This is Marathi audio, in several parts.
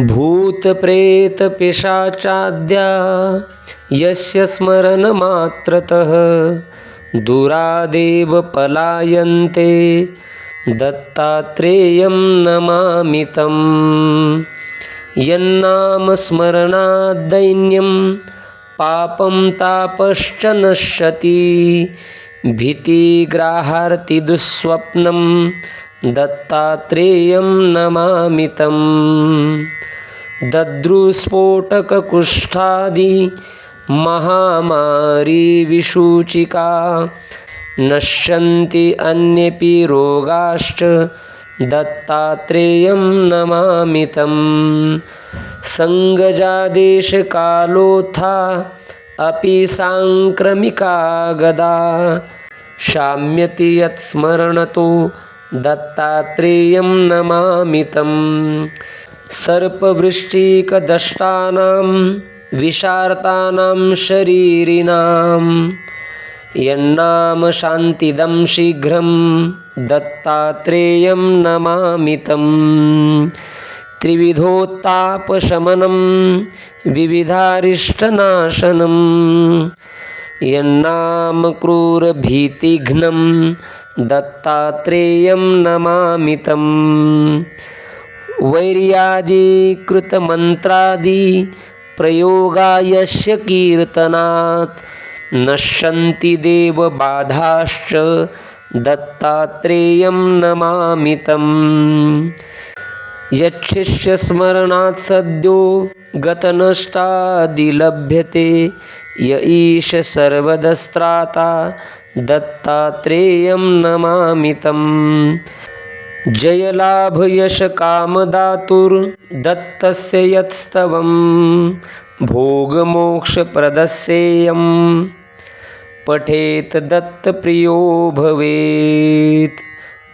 भूतप्रेतपिशाचाद्या यस्य स्मरणमात्रतः दुरादेव पलायन्ते दत्तात्रेयं नमामि तं। यन्नामस्मरणाद्दैन्यं पापं तापश्च नश्यति भीतिग्राहार्ति दुःस्वप्नं दत्तात्रेयं नमामितं ददृस्फोटककुष्ठादि दद्रुस्फोटककुष्ठादि महामारी विसूचिका नश्यन्ति अन्येपि रोगाश्च। दत्तात्रेयं नमामितं सङ्गजादेशकालोत्था अपि साङ्क्रमिका गदा। शाम्यति यत्स्मरणतो दत्तात्रेयं नमामि तं। सर्पवृष्टिकदष्टानां विशार्तानां शरीरिणां। यन्नाम शान्तिदं शीघ्रं दत्तात्रेयं नमामि तं। त्रिविधोत्तापशमनं विविधारिष्टनाशनं। यन्नाम क्रूरभीतिघ्नं दत्तात्रेयं नमामितं। तम् वैर्यादिकृतमन्त्रादि प्रयोगायस्य कीर्तनात् नश्यन्ति देवबाधाश्च दत्तात्रेयं नमामितम् यच्छिष्यस्मरणात् सद्यो गतनष्टादिलभ्यते। य ईश सर्वदस्त्राता दत्तात्रेयं नमामितं जयलाभयशकामदातुर्दत्तस्य यत्स्तवं भोगमोक्षप्रदस्येयं पठेत् दत्तप्रियो भवेत्।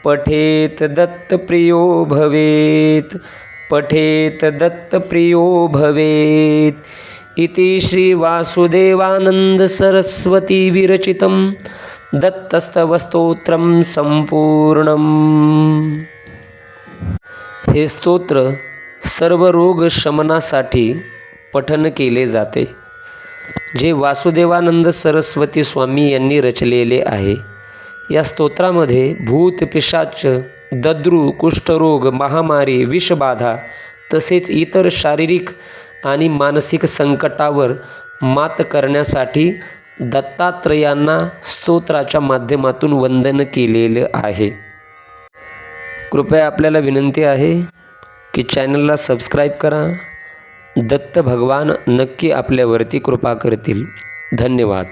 पठेत् दत्तप्रियो भवेत्। पठेत् दत्तप्रियो भवेत्। इति श्रीवासुदेवानन्दसरस्वतीविरचितं दत्तस्तवस्तोत्रं संपूर्णम्। हे स्तोत्र सर्व रोग शमनासाठी पठन केले जाते जे वासुदेवानंद सरस्वती स्वामी यांनी रचलेले आहे. या स्तोत्रामध्ये भूत पिशाच दद्रू कुष्ठरोग महामारी विषबाधा तसेच इतर शारीरिक आणि मानसिक संकटावर मात करण्यासाठी दत्तात्रयांना स्तोत्राच्या माध्यमातून वंदन केलेलं आहे. कृपया आपल्याला विनंती आहे की चॅनलला सबस्क्राईब करा. दत्त भगवान नक्की आपल्यावरती कृपा करतील. धन्यवाद.